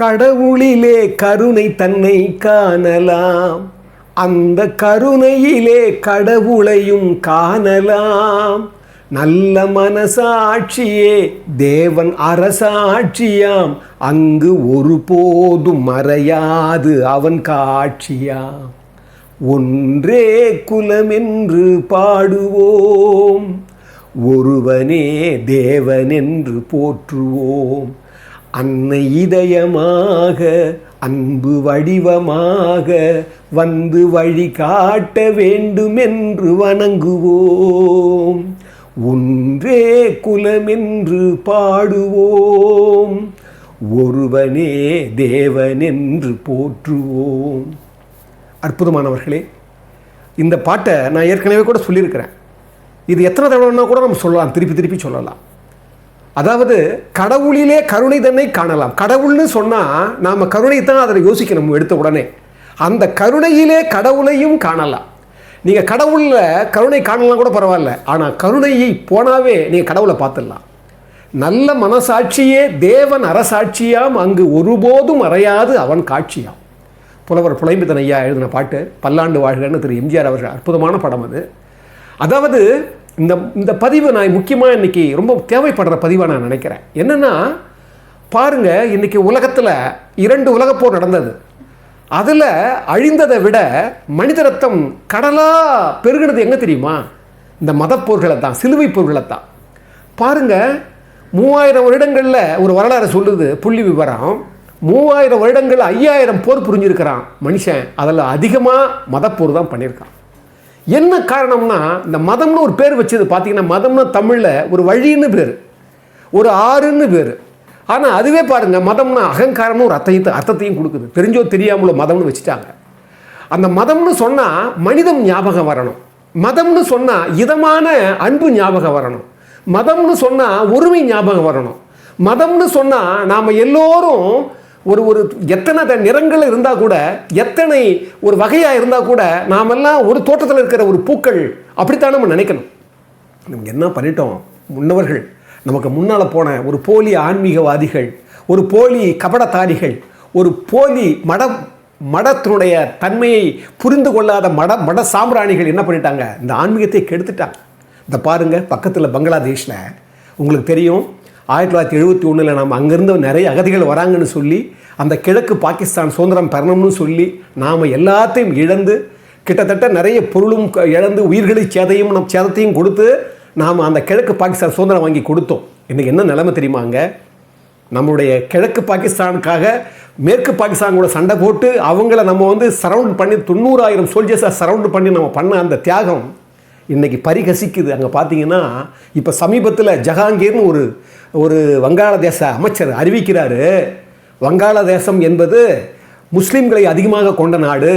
கடவுளிலே கருணை தன்னை காணலாம். அந்த கருணையிலே கடவுளையும் காணலாம். நல்ல மனசாட்சியே தேவன் அரசாட்சியாம். அங்கு ஒருபோதும் மறையாது அவன் காட்சியாம். ஒன்றே குலமென்று பாடுவோம். ஒருவனே தேவனென்று போற்றுவோம். அன்னை இதயமாக அன்பு வடிவமாக வந்து வழி காட்ட வேண்டுமென்று வணங்குவோம். ஒன்றே குலமென்று பாடுவோம். ஒருவனே தேவனென்று போற்றுவோம். அற்புதமானவர்களே இந்த பாட்டை நான் ஏற்கனவே கூட சொல்லியிருக்கிறேன். இது எத்தனை தடவைன்னா கூட நம்ம சொல்லலாம் திருப்பி திருப்பி சொல்லலாம். அதாவது கடவுளிலே கருணை தன்னை காணலாம். கடவுள்னு சொன்னால் நாம் கருணை தான் அதில் யோசிக்கணும் எடுத்த உடனே. அந்த கருணையிலே கடவுளையும் காணலாம். நீங்கள் கடவுளில் கருணை காணலாம் கூட பரவாயில்ல. ஆனால் கருணையை போனாவே நீங்கள் கடவுளை பார்த்துடலாம். நல்ல மனசாட்சியே தேவன் அரசாட்சியாம். அங்கு ஒருபோதும் அறையாது அவன் காட்சியாம். புலவர் புலைம்பித்தன் ஐயா எழுதின பாட்டு பல்லாண்டு வாழ்கன்னு திரு எம்ஜிஆர் அவர்கள் அற்புதமான படம் அது. அதாவது இந்த இந்த பதிவு நான் முக்கியமாக இன்னைக்கு ரொம்ப தேவைப்படுற பதிவாக நான் நினைக்கிறேன். என்னென்னா பாருங்கள் இன்றைக்கி உலகத்தில் இரண்டு உலகப்போர் நடந்தது. அதில் அழிந்ததை விட மனித ரத்தம் கடலாக பெருகினது எங்கே தெரியுமா? இந்த மதப்போர்களை தான் சிலுவை போர்களை தான். பாருங்கள் மூவாயிரம் வருடங்களில் ஒரு வரலாறு சொல்லுது புள்ளி விவரம். மூவாயிரம் வருடங்கள் ஐயாயிரம் போர் புரிஞ்சிருக்கிறான் மனுஷன். அதில் அதிகமாக மதப்போர் தான் பண்ணியிருக்கான். என்ன காரணம்னா இந்த மதம்னு ஒரு பேர் வச்சது பார்த்தீங்கன்னா மதம்னா தமிழில் ஒரு வழின்னு பேர். ஒரு ஆறுன்னு பேர். ஆனால் அதுவே பாருங்கள் மதம்னா அகங்காரம்னு ஒரு அர்த்தத்தை அர்த்தத்தையும் கொடுக்குது. தெரிஞ்சோ தெரியாமலோ மதம்னு வச்சுட்டாங்க. அந்த மதம்னு சொன்னால் மனிதம் ஞாபகம் வரணும். மதம்னு சொன்னால் இதமான அன்பு ஞாபகம் வரணும். மதம்னு சொன்னால் ஒருமை ஞாபகம் வரணும். மதம்னு சொன்னால் நாம் எல்லோரும் ஒரு ஒரு எத்தனை த- நிறங்கள் இருந்தால் கூட எத்தனை ஒரு வகையாக இருந்தால் கூட நாமெல்லாம் ஒரு தோட்டத்தில் இருக்கிற ஒரு பூக்கள் அப்படித்தான் நம்ம நினைக்கணும். நம்ம என்ன பண்ணிட்டோம்? முன்னவர்கள் நமக்கு முன்னால் போன ஒரு போலி ஆன்மீகவாதிகள் ஒரு போலி கபடத்தாரிகள் ஒரு போலி மட மடத்தினுடைய தன்மையை புரிந்து கொள்ளாத மட மட சாம்பிராணிகள் என்ன பண்ணிட்டாங்க? இந்த ஆன்மீகத்தை கெடுத்துட்டாங்க. இந்த பாருங்க பக்கத்தில் பங்களாதேஷில். உங்களுக்கு தெரியும் ஆயிரத்தி தொள்ளாயிரத்தி எழுபத்தி ஒன்றில் நாம் அங்கேருந்து நிறைய அகதிகள் வராங்கன்னு சொல்லி அந்த கிழக்கு பாகிஸ்தான் சுதந்திரம் பெறணும்னு சொல்லி நாம் எல்லாத்தையும் இழந்து கிட்டத்தட்ட நிறைய பொருளும் க- இழந்து உயிர்களை சேதையும் நம் சேதத்தையும் கொடுத்து நாம் அந்த கிழக்கு பாகிஸ்தான் சுதந்திரம் வாங்கி கொடுத்தோம். இன்றைக்கி என்ன நிலைமை தெரியுமாங்க நம்மளுடைய கிழக்கு பாகிஸ்தானுக்காக மேற்கு பாகிஸ்தான் கூட சண்டை போட்டு அவங்கள நம்ம வந்து சரவுண்ட் பண்ணி தொண்ணூறாயிரம் சோல்ஜர்ஸை சரவுண்ட் பண்ணி நம்ம பண்ண அந்த தியாகம் இன்றைக்கி பரிகசிக்குது. அங்கே பார்த்தீங்கன்னா இப்போ சமீபத்தில் ஜஹாங்கீர்னு ஒரு ஒரு வங்காளதேச அமைச்சர் அறிவிக்கிறாரு. வங்காளதேசம் என்பது முஸ்லீம்களை அதிகமாக கொண்ட நாடு.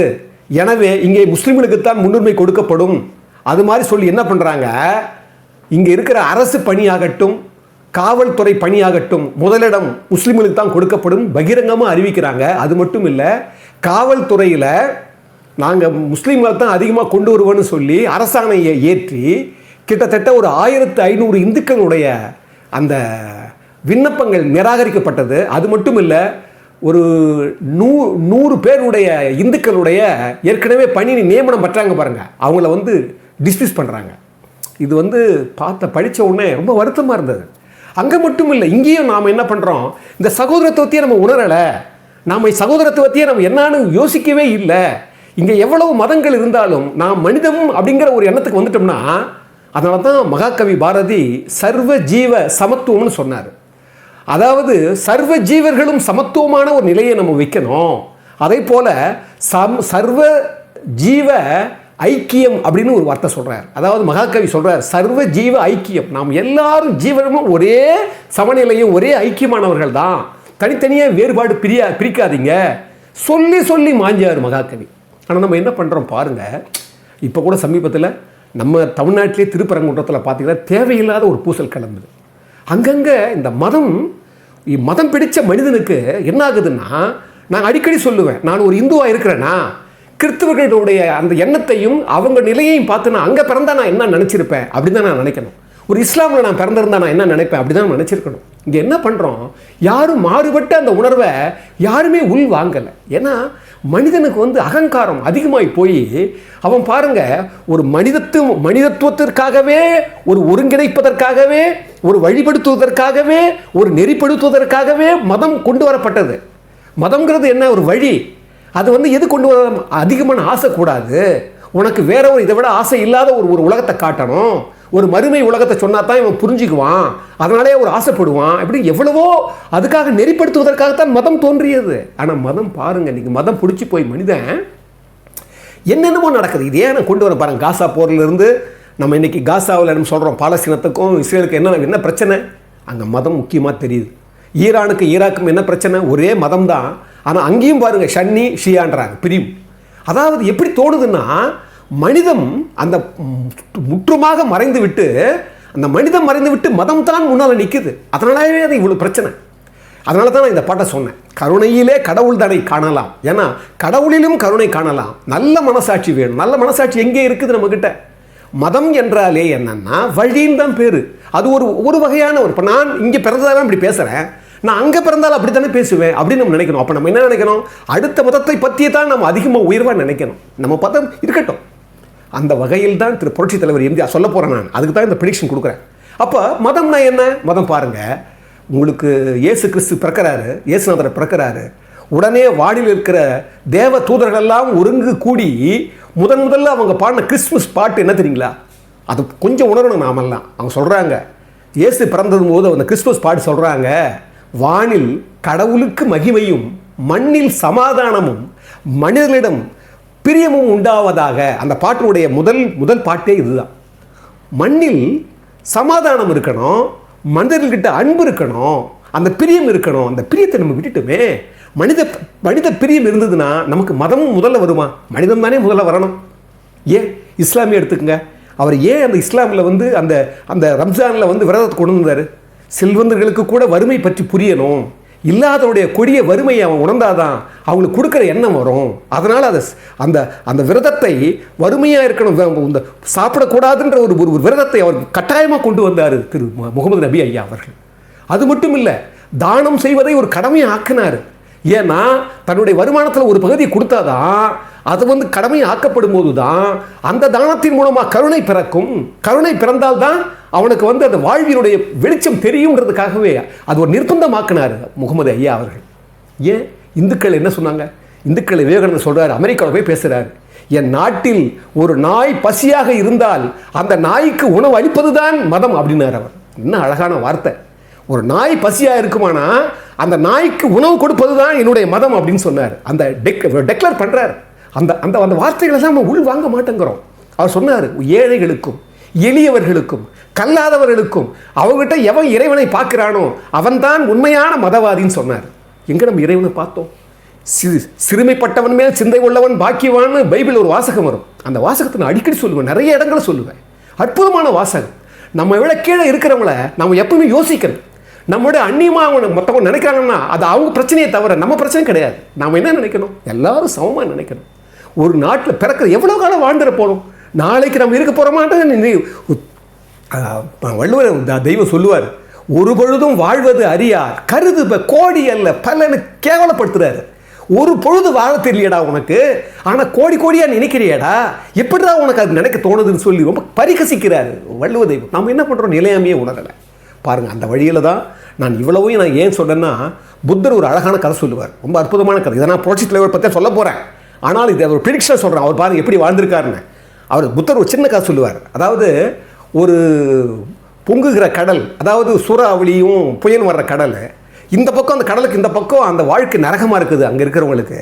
எனவே இங்கே முஸ்லீம்களுக்குத்தான் முன்னுரிமை கொடுக்கப்படும். அது மாதிரி சொல்லி என்ன பண்ணுறாங்க இங்கே இருக்கிற அரசு பணியாகட்டும் காவல்துறை பணியாகட்டும் முதலிடம் முஸ்லீம்களுக்கு தான் கொடுக்கப்படும் பகிரங்கமாக அறிவிக்கிறாங்க. அது மட்டும் இல்லை காவல்துறையில் நாங்கள் முஸ்லீம்களை தான் அதிகமாக கொண்டு வருவோன்னு சொல்லி அரசாணையை ஏற்றி கிட்டத்தட்ட ஒரு ஆயிரத்து ஐநூறு இந்துக்களுடைய அந்த விண்ணப்பங்கள் நிராகரிக்கப்பட்டது. அது மட்டும் இல்லை ஒரு நூ நூறு பேருடைய இந்துக்களுடைய ஏற்கனவே பணி நியமனம் பற்றாங்க பாருங்கள் அவங்கள வந்து டிஸ்மிஸ் பண்ணுறாங்க இது வந்து பார்த்த படித்த உடனே ரொம்ப வருத்தமாக இருந்தது. அங்கே மட்டும் இல்லை இங்கேயும் நாம் என்ன பண்ணுறோம் இந்த சகோதரத்துவத்தையே நம்ம உணரலை. நாம் சகோதரத்துவத்தையே நம்ம என்னான்னு யோசிக்கவே இல்லை. இங்கே எவ்வளவு மதங்கள் இருந்தாலும் நான் மனிதம் அப்படிங்கிற ஒரு எண்ணத்துக்கு வந்துட்டோம்னா அதனால தான் மகாகவி பாரதி சர்வ ஜீவ சமத்துவம்னு சொன்னார். அதாவது சர்வ ஜீவர்களும் சமத்துவமான ஒரு நிலையை நம்ம வைக்கணும். அதே போல் சம் சர்வ ஜீவ ஐக்கியம் அப்படின்னு ஒரு வார்த்தை சொல்கிறார் அதாவது மகாகவி சொல்கிறார் சர்வ ஜீவ ஐக்கியம். நாம் எல்லாரும் ஜீவனமும் ஒரே சமநிலையும் ஒரே ஐக்கியமானவர்கள் தான் தனித்தனியாக வேறுபாடு பிரியா பிரிக்காதீங்க. சொல்லி சொல்லி மாஞ்சார் மகாகவி. ஆனால் நம்ம என்ன பண்ணுறோம் பாருங்கள் இப்போ கூட சமீபத்தில் நம்ம தமிழ்நாட்டிலே திருப்பரங்குன்றத்தில் பார்த்தீங்கன்னா தேவையில்லாத ஒரு பூசல் கிளம்புது. அங்கங்கே இந்த மதம் மதம் பிடித்த மனிதனுக்கு என்ன ஆகுதுன்னா நான் அடிக்கடி சொல்லுவேன் நான் ஒரு இந்துவாக இருக்கிறேன்னா கிறிஸ்தவர்களுடைய அந்த எண்ணத்தையும் அவங்க நிலையையும் பார்த்து நான் அங்கே பிறந்தா நான் என்ன நினச்சிருப்பேன் அப்படின்னு தான் நான் நினைக்கணும். ஒரு இஸ்லாமில் நான் பிறந்திருந்தா நான் என்ன நினைப்பேன் அப்படி தான் நினச்சிருக்கணும். இங்கே என்ன பண்ணுறோம் யாரும் மாறுபட்ட அந்த உணர்வை யாருமே உள் வாங்கலை ஏன்னா மனிதனுக்கு வந்து அகங்காரம் அதிகமாகி போய் அவன் பாருங்க ஒரு மனிதத்து மனிதத்துவத்திற்காகவே ஒரு ஒருங்கிணைப்பதற்காகவே ஒரு வழிபடுத்துவதற்காகவே ஒரு நெறிப்படுத்துவதற்காகவே மதம் கொண்டு வரப்பட்டது. மதம்ங்கிறது என்ன ஒரு வழி? அது வந்து எது கொண்டு வர அதிகமான ஆசை கூடாது. உனக்கு வேற ஒரு இதை விட ஆசை இல்லாத ஒரு ஒரு உலகத்தை காட்டணும். ஒரு மறுமை உலகத்தை சொன்னா தான் இவன் புரிஞ்சுக்குவான். அதனாலே ஒரு ஆசைப்படுவான். இப்படி எவ்வளவோ அதுக்காக நெறிப்படுத்துவதற்காகத்தான் மதம் தோன்றியது. ஆனால் மதம் பாருங்க இன்னைக்கு மதம் பிடிச்சி போய் மனிதன் என்னென்னமோ நடக்குது. இதே நான் கொண்டு வர பாருங்க. காசா போர்லேருந்து நம்ம இன்னைக்கு காசாவில் நம்ம சொல்கிறோம் பாலஸ்தீனத்துக்கும் இஸ்ரேலுக்கு என்ன என்ன பிரச்சனை? அங்கே மதம் முக்கியமாக தெரியுது. ஈரானுக்கு ஈராக்கும் என்ன பிரச்சனை? ஒரே மதம் தான் ஆனால் அங்கேயும் பாருங்க ஷன்னி ஷியான்றாங்க. பிரிவு அதாவது எப்படி தோணுதுன்னா மனிதம் அந்த முற்றுமாக மறைந்து விட்டு அந்த மனிதம் மறைந்து விட்டு மதம் தான் முன்னால் நிற்குது அதனாலே அது இவ்வளோ பிரச்சனை. அதனால தான் நான் இந்த பாட்டை சொன்னேன். கருணையிலே கடவுள் தடை காணலாம். ஏன்னா கடவுளிலும் கருணை காணலாம். நல்ல மனசாட்சி வேணும். நல்ல மனசாட்சி எங்கே இருக்குது நம்மக்கிட்ட மதம் என்றாலே என்னன்னா வழின்னு தான் பேர். அது ஒரு ஒரு வகையான ஒரு இப்போ நான் இங்கே பிறந்ததாலும் இப்படி பேசுகிறேன் நான் அங்கே பிறந்தாலும் அப்படி தானே பேசுவேன் அப்படின்னு நம்ம நினைக்கணும். அப்போ நம்ம என்ன நினைக்கணும்? அடுத்த மதத்தை பற்றியே தான் நம்ம அதிகமாக உயர்வாக நினைக்கணும். நம்ம பதம் இருக்கட்டும். அந்த வகையில் தான் திரு புரட்சி தலைவர் எம்ஜிஆர் சொல்ல போகிறேன் நான். அதுக்கு தான் இந்த ப்ரிடிக்ஷன் கொடுக்குறேன். அப்போ மதம்னா என்ன? மதம் பாருங்கள் உங்களுக்கு இயேசு கிறிஸ்து பிறக்கிறாரு இயேசுநாதர் பிறக்கிறாரு. உடனே வானில் இருக்கிற தேவ தூதர்களெல்லாம் ஒருங்கு கூடி முதன் முதல்ல அவங்க பாடின கிறிஸ்மஸ் பாட்டு என்ன தெரியுங்களா? அது கொஞ்சம் உணரணும் நாமெல்லாம். அவங்க சொல்கிறாங்க இயேசு பிறந்தது போது அந்த கிறிஸ்மஸ் பாட்டு சொல்கிறாங்க வானில் கடவுளுக்கு மகிமையும் மண்ணில் சமாதானமும் மனிதர்களிடம் பிரியமும் உண்டாவதாக அந்த பாட்டினுடைய முதல் முதல் பாட்டே இதுதான். மண்ணில் சமாதானம் இருக்கணும் மனிதர்கள்கிட்ட அன்பு இருக்கணும் அந்த பிரியம் இருக்கணும் அந்த பிரியத்தை நம்ம விட்டுட்டுமே மனித மனித பிரியம் இருந்ததுன்னா நமக்கு மதமும் முதல்ல வருமா? மனிதம் தானே முதல்ல வரணும். ஏன்? இஸ்லாமிய எடுத்துக்கங்க. அவர் ஏன் அந்த இஸ்லாமில் வந்து அந்த அந்த ரம்ஜானில் வந்து விரதத்தை கொண்டு வந்தார்? செல்வந்தர்களுக்கு கூட வறுமை பற்றி புரியணும். இல்லாதவனுடைய கொடிய வறுமையை அவன் உணர்ந்தாதான் அவங்களுக்கு கொடுக்குற எண்ணம் வரும். அதனால் அதை அந்த அந்த விரதத்தை வறுமையாக இருக்கணும். இந்த சாப்பிடக்கூடாதுன்ற ஒரு ஒரு விரதத்தை அவர் கட்டாயமாக கொண்டு வந்தார் திரு முகமது நபி ஐயா அவர்கள். அது மட்டும் இல்லை தானம் செய்வதை ஒரு கடமையை ஆக்கினார். ஏன்னா தன்னுடைய வருமானத்தில் ஒரு பகுதியை கொடுத்தாதான் அது வந்து கடமை ஆக்கப்படும் போது தான் அந்த தானத்தின் மூலமாக கருணை பிறக்கும். கருணை பிறந்தால்தான் அவனுக்கு வந்து அந்த வாழ்வினுடைய வெளிச்சம் தெரியுங்கிறதுக்காகவே அது ஒரு நிர்பந்தமாக்கினார் முகமது ஐயா அவர்கள். ஏன்? இந்துக்கள் என்ன சொன்னாங்க? இந்துக்களை விவேகானந்தர் சொல்கிறார் அமெரிக்காவில் போய் பேசுகிறார் என் நாட்டில் ஒரு நாய் பசியாக இருந்தால் அந்த நாய்க்கு உணவு அளிப்பது தான் மதம் அப்படின்னார் அவர். என்ன அழகான வார்த்தை. ஒரு நாய் பசியாக இருக்குமானா அந்த நாய்க்கு உணவு கொடுப்பது தான் என்னுடைய மதம் அப்படின்னு சொன்னார். அந்த டெக் டெக்ளேர் பண்ணுறார் அந்த அந்த அந்த வார்த்தைகளை தான் நம்ம உள் வாங்க மாட்டேங்கிறோம். அவர் சொன்னார் ஏழைகளுக்கும் எளியவர்களுக்கும் கல்லாதவர்களுக்கும் அவங்ககிட்ட எவன் இறைவனை பார்க்கிறானோ அவன்தான் உண்மையான மதவாதின்னு சொன்னார். எங்கே நம்ம இறைவனை பார்த்தோம்? சிறு சிறுமைப்பட்டவன் மேல் சிந்தை உள்ளவன் பாக்கியவான்னு பைபிள் ஒரு வாசகம் வரும். அந்த வாசகத்தை நான் அடிக்கடி சொல்லுவேன் நிறைய இடங்களை சொல்லுவேன். அற்புதமான வாசகம். நம்ம விட கீழே இருக்கிறவங்கள நம்ம எப்பவுமே யோசிக்கணும். நம்மளோட அந்நியமாக அவங்க மற்றவங்க நினைக்கிறாங்கன்னா அது அவங்க பிரச்சனையை தவிர நம்ம பிரச்சனை கிடையாது. நாம் என்ன நினைக்கணும்? எல்லாரும் சமமாக நினைக்கணும். ஒரு நாட்டில் பிறக்கிற எவ்வளோ காலம் வாழ்ந்துட போகணும் நாளைக்கு நம்ம இருக்க போகிறோமான்றது வள்ளுவர் தெய்வம் சொல்லுவார். ஒரு பொழுதும் வாழ்வது அறியார். கருது இப்போ கோடி அல்ல பலனு கேவலப்படுத்துறாரு. ஒரு பொழுது வாழ தெரியலடா உனக்கு? ஆனால் கோடி கோடியாக நினைக்கிறியாடா? எப்படிடா உனக்கு அது நினைக்க தோணுதுன்னு சொல்லி ரொம்ப பரிகசிக்கிறாரு வள்ளுவ தெய்வம். நம்ம என்ன பண்ணுறோம் நிலையாமையே உணரலை. பாருங்கள் அந்த வழியில் தான் நான் இவ்வளவையும் நான் ஏன் சொன்னேன்னா புத்தர் ஒரு அழகான கதை சொல்லுவார். ரொம்ப அற்புதமான கதை. இதை நான் புரட்சி தலைவர் பற்றி சொல்ல போகிறேன் ஆனால் இது ஒரு ப்ரிடிக்ஷன் சொல்கிறேன் அவர் பாருங்கள் எப்படி வாழ்ந்திருக்காருன்னு. அவர் புத்தர் ஒரு சின்ன கதை சொல்லுவார். அதாவது ஒரு பொங்குகிற கடல் அதாவது சூறாவளியும் புயல் வர்ற கடல் இந்த பக்கம் அந்த கடலுக்கு இந்த பக்கம் அந்த வாழ்க்கை நரகமாக இருக்குது அங்கே இருக்கிறவங்களுக்கு.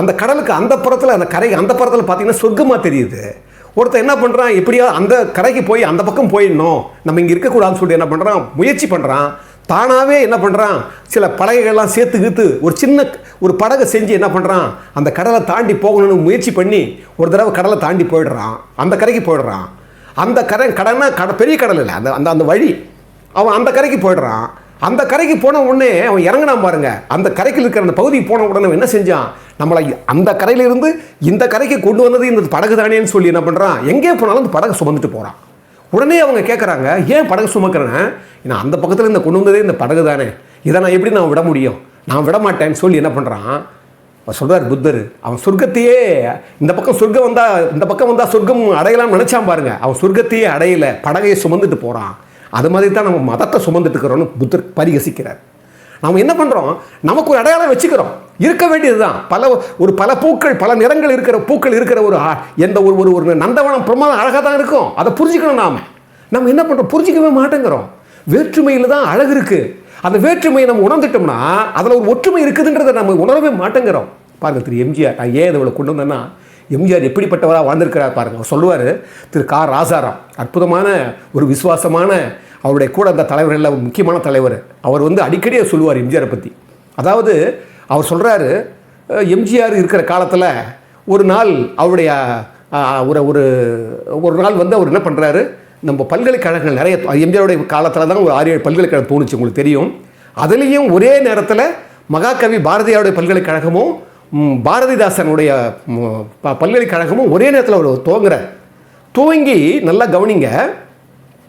அந்த கடலுக்கு அந்த புறத்தில் அந்த கரை அந்த புறத்தில் பார்த்தீங்கன்னா சொர்க்கமாக தெரியுது. ஒருத்தர் என்ன பண்ணுறான் எப்படியா அந்த கரைக்கு போய் அந்த பக்கம் போயிடணும். நம்ம இங்கே இருக்கக்கூடாதுன்னு சொல்லிட்டு என்ன பண்ணுறான் முயற்சி பண்ணுறான் தானாகவே என்ன பண்ணுறான் சில படகைகள்லாம் சேர்த்து கீத்து ஒரு சின்ன ஒரு படகை செஞ்சு என்ன பண்ணுறான் அந்த கடலை தாண்டி போகணும்னு முயற்சி பண்ணி ஒரு தடவை கடலை தாண்டி போயிடுறான். அந்த கரைக்கு போயிடுறான். அந்த கரை கடன்னா கட பெரிய கடல் இல்லை. அந்த அந்த அந்த வழி. அவன் அந்த கரைக்கு போயிடுறான். அந்த கரைக்கு போன உடனே அவன் இறங்கினான் பாருங்க. அந்த கரைக்கு இருக்கிற அந்த பகுதிக்கு போன உடனே என்ன செஞ்சான்? நம்மளை அந்த கரையிலிருந்து இந்த கரைக்கு கொண்டு வந்தது இந்த படகு தானேன்னு சொல்லி என்ன பண்ணுறான் எங்கே போனாலும் அந்த படகை சுமந்துட்டு போகிறான் உடனே அவங்க கேட்குறாங்க ஏன் படகு சுமக்கிறேன் நான் அந்த பக்கத்தில் இந்த கொண்டு வந்ததே இந்த படகு தானே. இதை நான் எப்படி நான் விட முடியும்? நான் விட மாட்டேன்னு சொல்லி என்ன பண்ணுறான் அவர் சொல்கிறார் புத்தர் அவன் சொர்க்கத்தையே இந்த பக்கம் சொர்க்கம் வந்தால் இந்த பக்கம் வந்தால் சொர்க்கம் அடையலாம்னு நினச்சான் பாருங்க. அவன் சொர்க்கத்தையே அடையலை படகையை சுமந்துட்டு போகிறான் அது மாதிரி தான் நம்ம மதத்தை சுமந்துட்டு இருக்கிறோன்னு புத்தர் பரிகசிக்கிறார். நாம் என்ன பண்ணுறோம் நமக்கு ஒரு அடையாளம் வச்சுக்கிறோம். இருக்க வேண்டியது தான் பல ஒரு பல பூக்கள் பல நிறங்கள் இருக்கிற பூக்கள் இருக்கிற ஒரு எந்த ஒரு ஒரு ஒரு நந்தவனம் பிரமாதம் அழகாக தான் இருக்கும். அதை புரிஞ்சுக்கணும் நாம். நம்ம என்ன பண்ணுறோம் புரிஞ்சிக்கவே மாட்டேங்கிறோம். வேற்றுமையில் தான் அழகு இருக்குது அந்த வேற்றுமையை நம்ம உணர்ந்துட்டோம்னா அதில் ஒரு ஒற்றுமை இருக்குதுன்றதை நம்ம உணரவே மாட்டேங்கிறோம். பாருங்க திரு எம்ஜிஆர். நான் ஏன் இதை கொண்டு வந்தேன்னா எம்ஜிஆர் எப்படிப்பட்டவராக வாழ்ந்திருக்கிறார் பாருங்க. அவர் சொல்லுவார் திரு கா. ராசாராம். அற்புதமான ஒரு விசுவாசமான அவருடைய கூட அந்த தலைவர்களில் முக்கியமான தலைவர். அவர் வந்து அடிக்கடியே சொல்லுவார் எம்ஜிஆரை பற்றி அதாவது அவர் சொல்கிறாரு எம்ஜிஆர் இருக்கிற காலத்தில் ஒரு நாள் அவருடைய ஒரு ஒரு ஒரு நாள் வந்து அவர் என்ன பண்ணுறாரு நம்ம பல்கலைக்கழகங்கள் நிறைய எம்ஜிஆருடைய காலத்தில் தான் ஒரு ஆறு ஏழு பல்கலைக்கழகம் தோணுச்சு உங்களுக்கு தெரியும். அதுலேயும் ஒரே நேரத்தில் மகாகவி பாரதியாருடைய பல்கலைக்கழகமும் பாரதிதாசனுடைய ப- பல்கலைக்கழகமும் ஒரே நேரத்தில் அவர் துவங்குறார் துவங்கி நல்லா கவனிங்க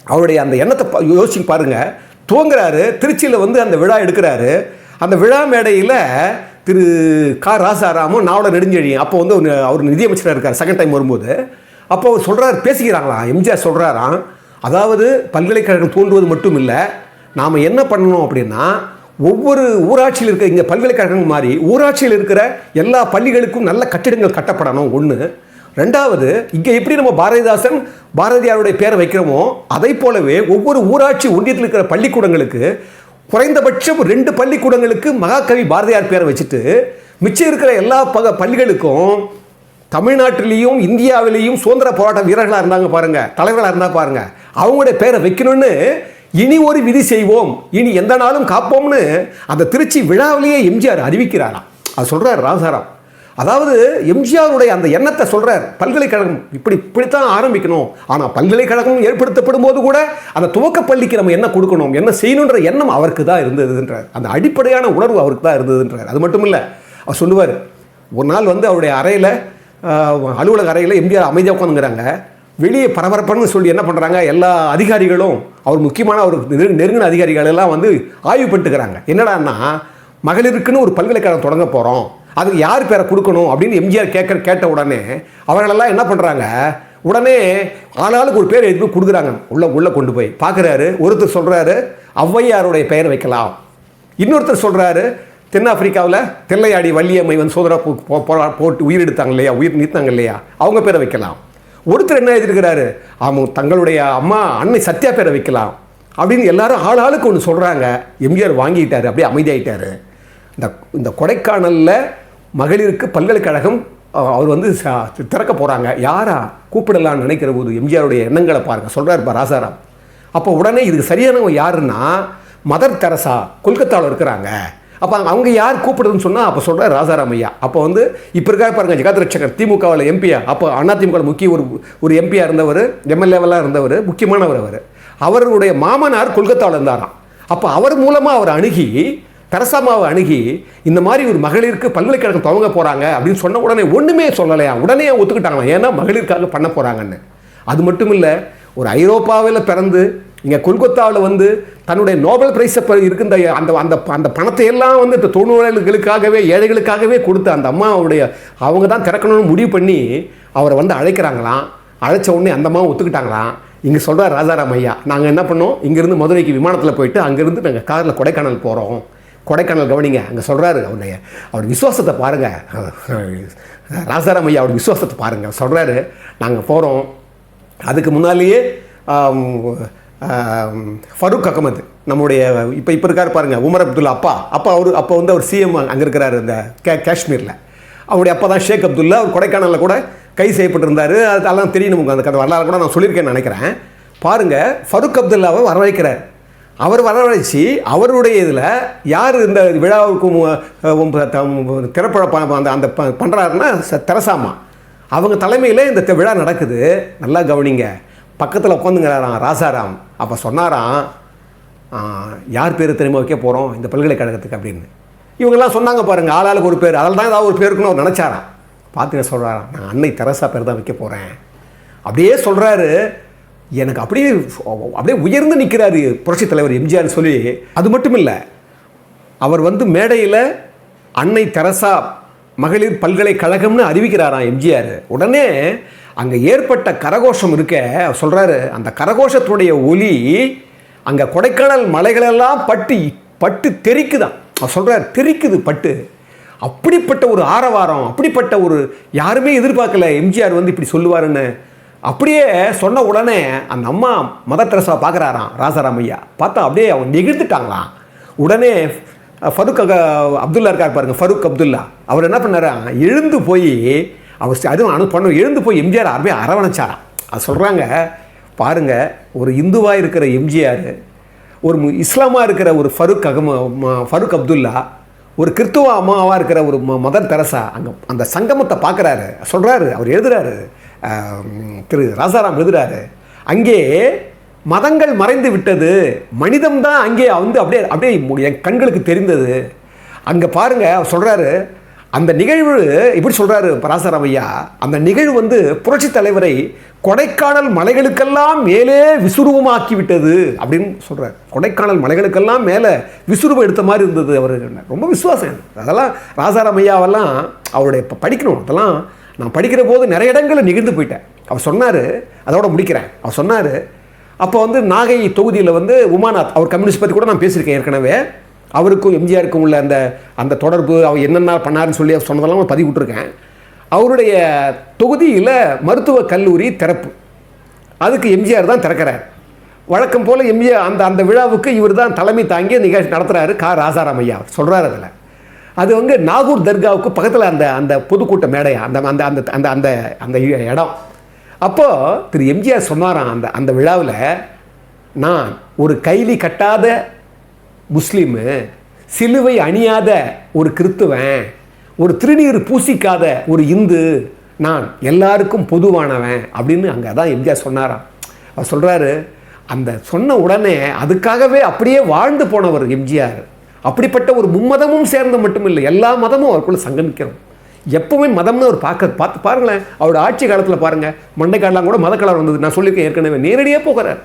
அவருடைய அந்த எண்ணத்தை பா- யோசிச்சு பாருங்கள் துவங்குறாரு திருச்சியில் வந்து அந்த விழா எடுக்கிறாரு. அந்த விழா மேடையில் திரு கா. ராசாராமும் நாவலர் நெடுஞ்செழியும் அப்போ வந்து அவர் நிதியமைச்சராக இருக்கார் செகண்ட் டைம் வரும்போது. அப்போ அவர் சொல்கிறார் பேசிக்கிறாங்களாம் எம்ஜிஆர் சொல்கிறாராம் அதாவது பல்கலைக்கழகம் தோன்றுவது மட்டும் இல்லை நாம் என்ன பண்ணணும் அப்படின்னா ஒவ்வொரு ஊராட்சியில் இருக்க இங்கே பல்கலைக்கழகம் மாதிரி ஊராட்சியில் இருக்கிற எல்லா பள்ளிகளுக்கும் நல்ல கட்டிடங்கள் கட்டப்படணும் ஒன்று ரெண்டாவது இங்கே எப்படி நம்ம பாரதிதாசன் பாரதியாருடைய பேரை வைக்கிறோமோ அதை போலவே ஒவ்வொரு ஊராட்சி ஒன்றியத்தில் இருக்கிற பள்ளிக்கூடங்களுக்கு குறைந்தபட்சம் ரெண்டு பள்ளிக்கூடங்களுக்கு மகாகவி பாரதியார் பேரை வச்சுட்டு மிச்சம் இருக்கிற எல்லா பக பள்ளிகளுக்கும் தமிழ்நாட்டிலையும் இந்தியாவிலேயும் சுதந்திர போராட்ட வீரர்களாக இருந்தாங்க பாருங்கள் தலைவர்களாக இருந்தால் பாருங்கள் அவங்களுடைய பேரை வைக்கணும்னு இனி ஒரு விதி செய்வோம் இனி எந்த நாளும் காப்போம்னு அந்த திருச்சி விழாவிலேயே எம்ஜிஆர் அறிவிக்கிறாராம். அது சொல்கிறார் ராசாராம் அதாவது எம்ஜிஆருடைய அந்த எண்ணத்தை சொல்கிறார் பல்கலைக்கழகம் இப்படி இப்படித்தான் ஆரம்பிக்கணும். ஆனால் பல்கலைக்கழகம் ஏற்படுத்தப்படும் போது கூட அந்த துவக்க பள்ளிக்கு நம்ம என்ன கொடுக்கணும் என்ன செய்யணுன்ற எண்ணம் அவருக்கு தான் இருந்ததுன்றார். அந்த அடிப்படையான உணர்வு அவருக்கு தான் இருந்ததுன்றார். அது மட்டும் இல்லை அவர் சொல்லுவார் ஒரு நாள் வந்து அவருடைய அறையில் அலுவலக அறையில் எம்ஜிஆர் அமைதியாக உட்காந்துங்கிறாங்க வெளியே பரபரப்புன்னு சொல்லி என்ன பண்ணுறாங்க எல்லா அதிகாரிகளும் அவர் முக்கியமான அவர் நெரு- நெருங்கின அதிகாரிகள் எல்லாம் வந்து ஆய்வு பண்ணிட்டுக்கிறாங்க. என்னடான்னா மகளிருக்குன்னு ஒரு பல்கலைக்கழகம் தொடங்க போகிறோம் அதுக்கு யார் பேரை கொடுக்கணும் அப்படின்னு எம்ஜிஆர் கேட்க கேட்ட உடனே அவர்களெல்லாம் என்ன பண்ணுறாங்க உடனே ஆளாளுக்கு ஒரு பேர் எழுதி கொடுக்குறாங்க. உள்ளே உள்ளே கொண்டு போய். பார்க்குறாரு ஒருத்தர் சொல்கிறாரு ஔவையாருடைய பெயர் வைக்கலாம். இன்னொருத்தர் சொல்கிறாரு தென்னாப்பிரிக்காவில் தெல்லையாடி வள்ளியம்மை வந்து சோதரா போட்டு உயிர் எடுத்தாங்க இல்லையா? உயிர் நீத்தாங்க இல்லையா? அவங்க பேரை வைக்கலாம். ஒருத்தர் என்ன எழுதியிருக்கிறாரு? அவங்க தங்களுடைய அம்மா அன்னை சத்யா பேரை வைக்கலாம். அப்படின்னு எல்லாரும் ஆள் ஆளுக்கு ஒன்று சொல்கிறாங்க எம்ஜிஆர் வாங்கிட்டார் அப்படியே அமைதியாயிட்டார். இந்த இந்த கொடைக்கானலில் மகளிருக்கு பல்கலைக்கழகம் அவர் வந்து திறக்க போகிறாங்க யாரா? கூப்பிடலாம்னு நினைக்கிற போது எம்ஜிஆருடைய எண்ணங்களை பாருங்கள் சொல்கிறார் இப்போ ராசாராம். அப்போ உடனே இதுக்கு சரியானவங்க யாருன்னா மதர் தெரசா கொல்கத்தாவில் இருக்கிறாங்க. அப்போ அவங்க யார் கூப்பிடுதுன்னு சொன்னால் அப்போ சொல்கிறார் ராசாராம் ஐயா. அப்போ வந்து இப்போ இருக்கா பாருங்க ஜெகத் ரட்சகர் திமுகவில் எம்பியா. அப்போ அதிமுக முக்கிய ஒரு ஒரு எம்பியாக இருந்தவர் எம்எல்ஏவெல்லாம் இருந்தவர் முக்கியமானவர் அவர். அவருடைய மாமனார் கொல்கத்தாவில் இருந்தாராம். அப்போ அவர் மூலமாக அவர் அணுகி தெரசாமாவை அணுகி இந்த மாதிரி ஒரு மகளிருக்கு பல்கலைக்கழகம் துவங்க போகிறாங்க அப்படின்னு சொன்ன உடனே ஒன்றுமே சொல்லலையா? உடனே ஒத்துக்கிட்டாங்களாம் ஏன்னா மகளிருக்காக பண்ண போகிறாங்கன்னு அது மட்டும் இல்லை ஒரு ஐரோப்பாவில் பிறந்து இங்கே கொல்கத்தாவில் வந்து தன்னுடைய நோபல் பிரைஸை இருக்கின்ற அந்த அந்த அந்த பணத்தை எல்லாம் வந்து இந்த தொழிலாளர்களுக்காகவே ஏழைகளுக்காகவே கொடுத்து அந்த அம்மாவுடைய அவங்க தான் திறக்கணும்னு முடிவு பண்ணி அவரை வந்து அழைக்கிறாங்களாம். அழைச்ச உடனே அந்த அம்மாவும் ஒத்துக்கிட்டாங்களாம். இங்கே சொல்கிறார் ராஜாராம் ஐயா நாங்கள் என்ன பண்ணோம்? இங்கேருந்து மதுரைக்கு விமானத்தில் போயிட்டு அங்கேருந்து நாங்கள் காரில் கொடைக்கானல் போகிறோம் கொடைக்கானல் கவனிங்க அங்கே சொல்கிறாரு அவருடைய அவர் விசுவாசத்தை பாருங்கள் ராசாராம் ஐயா அவர் விசுவாசத்தை பாருங்கள் சொல்கிறாரு நாங்கள் போகிறோம் அதுக்கு முன்னாலேயே ஃபருக் ஃபரூக் அகமது நம்முடைய இப்போ இப்போ இருக்கார் பாருங்கள் உமர் அப்துல்லா அப்பா. அப்பா அவர் அப்போ வந்து அவர் சிஎம் அங்கே இருக்கிறாரு இந்த கே காஷ்மீரில். அவருடைய அப்பா தான் ஷேக் அப்துல்லா அவர் கொடைக்கானலில் கூட கை செய்யப்பட்டிருந்தார். அதெல்லாம் தெரியும் நமக்கு அந்த கதை வரலாறு கூட நான் சொல்லியிருக்கேன்னு நினைக்கிறேன். பாருங்கள் ஃபரூக் அப்துல்லாவை வரவழைக்கிறார் அவர் வரவழைச்சி அவருடைய இதில் யார் இந்த விழாவுக்கு திறப்பட அந்த அந்த ப- ச- தெரசாமா. அவங்க தலைமையில் இந்த விழா நடக்குது. நல்லா கவனிங்க. பக்கத்தில் உட்காந்துங்கிறாராம் ராசாராம். அப்போ சொன்னாராம் யார் பேர் திரும்ப வைக்க போகிறோம் இந்த பல்கலைக்கழகத்துக்கு அப்படின்னு. இவங்கெல்லாம் சொன்னாங்க பாருங்கள் ஆளாளுக்கு ஒரு பேர். அதில் தான் ஏதாவது ஒரு பேருக்குன்னு அவர் நினச்சாராம். பார்த்து சொல்கிறாராம் நான் அன்னை தெரசா பேர் தான் வைக்க போகிறேன் அப்படியே சொல்கிறாரு எனக்கு அப்படியே அப்படியே உயர்ந்து நிற்கிறாரு புரட்சித் தலைவர் எம்ஜிஆர் சொல்லி. அது மட்டும் இல்லை அவர் வந்து மேடையில் அன்னை தெரசா மகளிர் பல்கலைக்கழகம்னு அறிவிக்கிறாராம் எம்ஜிஆர். உடனே அங்கே ஏற்பட்ட கரகோஷம் இருக்க அவர் சொல்கிறாரு அந்த கரகோஷத்துடைய ஒலி அங்கே கொடைக்கானல் மலைகளெல்லாம் பட்டு பட்டு தெறிக்குதான் அவர் சொல்கிறார் தெறிக்குது பட்டு. அப்படிப்பட்ட ஒரு ஆரவாரம் அப்படிப்பட்ட ஒரு யாருமே எதிர்பார்க்கல எம்ஜிஆர் வந்து இப்படி சொல்லுவாருன்னு. அப்படியே சொன்ன உடனே அந்த அம்மா மதர் தெரசா பார்க்குறாராம் ராசாராமையா. பார்த்தா அப்படியே அவங்க நெகிழ்ந்துட்டாங்களாம். உடனே ஃபருக் அக- அப்துல்லா இருக்கார் பாருங்க ஃபருக் அப்துல்லா. அவர் என்ன பண்ணாரா எழுந்து போய் அவர் அதுவும் அனு பண்ண எழுந்து போய் எம்ஜிஆர் அப்படியே அரவணைச்சாராம். அது சொல்கிறாங்க பாருங்க ஒரு இந்துவாக இருக்கிற எம்ஜிஆர் ஒரு இஸ்லாமாக இருக்கிற ஒரு ஃபருக் அகம ம- ஃபருக் அப்துல்லா ஒரு கிறித்துவ அம்மாவாக இருக்கிற ஒரு ம- மதர் தெரசா அங்கே அந்த சங்கமத்தை பார்க்குறாரு. சொல்கிறாரு அவர் எழுதுறாரு. திரு ராசாராம் எழுதுறாரு. அங்கே மதங்கள் மறைந்து விட்டது. மனிதம் தான் அங்கே வந்து அப்படியே அப்படியே என் கண்களுக்கு தெரிந்தது. அங்கே பாருங்கள் அவர் சொல்கிறாரு அந்த நிகழ்வு இப்படி சொல்கிறாரு ராசாராம் ஐயா? அந்த நிகழ்வு வந்து புரட்சி தலைவரை கொடைக்கானல் மலைகளுக்கெல்லாம் மேலே விசுருவமாக்கி விட்டது அப்படின்னு சொல்கிறார் கொடைக்கானல் மலைகளுக்கெல்லாம் மேலே விசுருவம் எடுத்த மாதிரி இருந்தது அவர். ரொம்ப விசுவாசம். அதெல்லாம் ராசாராம் ஐயாவெல்லாம் அவருடைய படிக்கணும். அதெல்லாம் நான் படிக்கிற போது நிறைய இடங்களில் நிகழ்ந்து போயிட்டேன். அவர் சொன்னார் அதோட முடிக்கிறேன். அவர் சொன்னார் அப்போ வந்து நாகை தொகுதியில் வந்து உமாநாத் அவர் கம்யூனிஸ்ட் பற்றி கூட நான் பேசியிருக்கேன் ஏற்கனவே. அவருக்கும் எம்ஜிஆருக்கும் உள்ள அந்த அந்த தொடர்பு அவர் என்னென்ன பண்ணாருன்னு சொல்லி அவர் சொன்னதெல்லாம் நான் பதிவு விட்டுருக்கேன் அவருடைய தொகுதியில் மருத்துவக் கல்லூரி திறப்பு. அதுக்கு எம்ஜிஆர் தான் திறக்கிறார். வழக்கம் போல் எம்ஜிஆர் அந்த அந்த விழாவுக்கு இவர் தான் தலைமை தாங்கி நிகழ்ச்சி நடத்துகிறாரு கா. ராசாராமையா சொல்கிறார் அதில். அது வந்து நாகூர் தர்காவுக்கு பக்கத்தில் அந்த அந்த பொதுக்கூட்ட மேடை அந்த அந்த அந்த அந்த அந்த அந்த இடம். அப்போது திரு எம்ஜிஆர் சொன்னாராம் அந்த அந்த விழாவில் நான் ஒரு கைலி கட்டாத முஸ்லீமு சிலுவை அணியாத ஒரு கிறித்துவன் ஒரு திருநீர் பூசிக்காத ஒரு இந்து நான் எல்லாருக்கும் பொதுவானவன் அப்படின்னு அங்கே தான் எம்ஜிஆர் சொன்னாராம். அவர் சொல்கிறாரு அந்த சொன்ன உடனே அதுக்காகவே அப்படியே வாழ்ந்து போனவர் எம்ஜிஆர் அப்படிப்பட்ட ஒரு மும்மதமும் சேர்ந்து மட்டும் இல்லை எல்லா மதமும் அவருக்குள்ள சங்கமிக்கிறோம். எப்பவுமே மதம்னு அவர் பார்க்க பார்த்து பாருங்களேன். அவரோட ஆட்சி காலத்தில் பாருங்கள் மண்டைக்காலெலாம் கூட மதக்கலர் வந்தது. நான் சொல்லியிருக்கேன் ஏற்கனவே. நேரடியாக போகிறார்.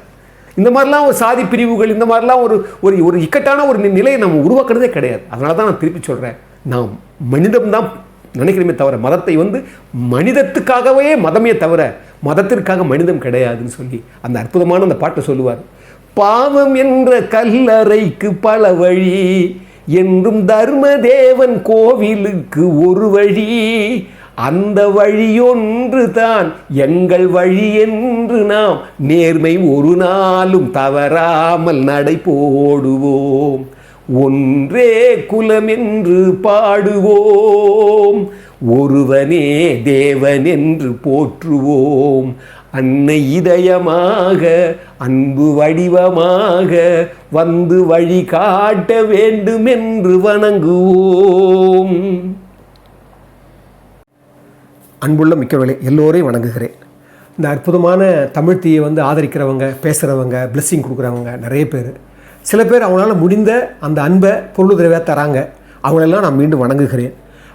இந்த மாதிரிலாம் ஒரு சாதி பிரிவுகள் இந்த மாதிரிலாம் ஒரு ஒரு ஒரு இக்கட்டான ஒரு நிலையை நம்ம உருவாக்குறதே கிடையாது. அதனால தான் நான் திருப்பி சொல்கிறேன் நாம் மனிதம்தான் நினைக்கிறோமே தவிர மதத்தை வந்து மனிதத்துக்காகவே மதமே தவிர மதத்திற்காக மனிதம் கிடையாதுன்னு சொல்லி அந்த அற்புதமான அந்த பாட்டை சொல்லுவார். பாவம் என்ற கல்லறைக்கு பல வழி என்றும் தர்மதேவன் கோவிலுக்கு ஒரு வழி. அந்த வழியொன்று தான் எங்கள் வழி என்று நாம் நேர்மை ஒரு நாளும் தவறாமல் நடை போடுவோம். ஒன்றே குலம் என்று பாடுவோம். ஒருவனே தேவன் என்று போற்றுவோம். அன்னை இதயமாக அன்பு வடிவமாக வந்து வழி காட்ட வேண்டும் என்று வணங்குவோம். அன்புள்ள மிக்கவர்களே எல்லோரையும் வணங்குகிறேன். இந்த அற்புதமான தமிழ் தீயை வந்து ஆதரிக்கிறவங்க பேசுகிறவங்க பிளெஸ்ஸிங் கொடுக்குறவங்க நிறைய பேர். சில பேர் அவங்களால முடிந்த அந்த அன்பை பொருளுதவியாக தராங்க. அவங்களெல்லாம் நான் மீண்டும் வணங்குகிறேன்.